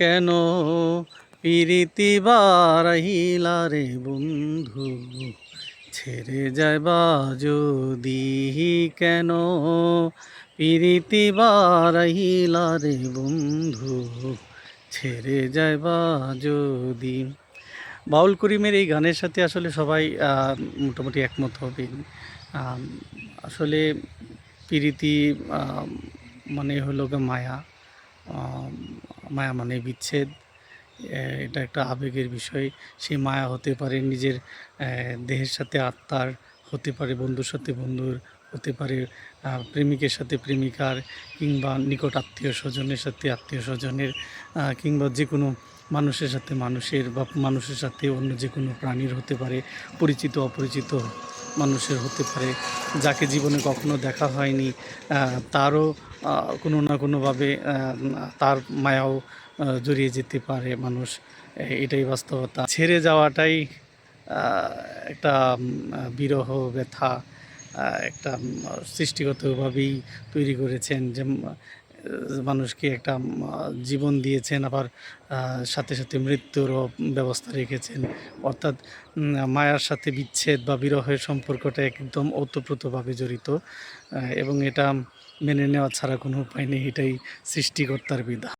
কেন পিরিতি বারাহিলা রে বন্ধু? ছেড়ে যাইবা যদি কেন পিরিতি বারাহিলা রে বন্ধু? ছেড়ে যাইবা যদি? বাউল করিমের এই গানের সাথে আসলে সবাই মোটামুটি একমত হবেন আসলে প্রীতি মানে হলো মায়া। মায়া মানে বিচ্ছেদ এটা একটা আবেগের বিষয়। সেই মায়া হতে পারে নিজের দেহের সাথে আত্মার, হতে পারে বন্ধুর সাথে বন্ধুর, হতে পারে প্রেমিকের সাথে প্রেমিকার কিংবা নিকট আত্মীয় স্বজনের সাথে আত্মীয় স্বজনের কিংবা যে কোনো মানুষের সাথে মানুষের বা মানুষের সাথে অন্য যে কোনো প্রাণীর হতে পারে, পরিচিত অপরিচিত মানুষের হতে পারে। যাকে জীবনে কখনো দেখা হয়নি তারও কোনো না কোনোভাবে তার মায়াও জড়িয়ে যেতে পারে মানুষ। এটাই বাস্তবতা। ছেড়ে যাওয়াটাই একটা বিরহ, ব্যথা একটা সৃষ্টিগতভাবেই তৈরি করেছেন। যে মানুষকে একটা জীবন দিয়েছেন, আবার সাথে সাথে মৃত্যুরও ব্যবস্থা রেখেছেন। অর্থাৎ মায়ার সাথে বিচ্ছেদ বা বিরহের সম্পর্কটা একদম ওতপ্রোতভাবে জড়িত এবং এটা মেনে নেওয়া ছাড়া কোনো উপায় নেই, এটাই সৃষ্টিকর্তার বিধান।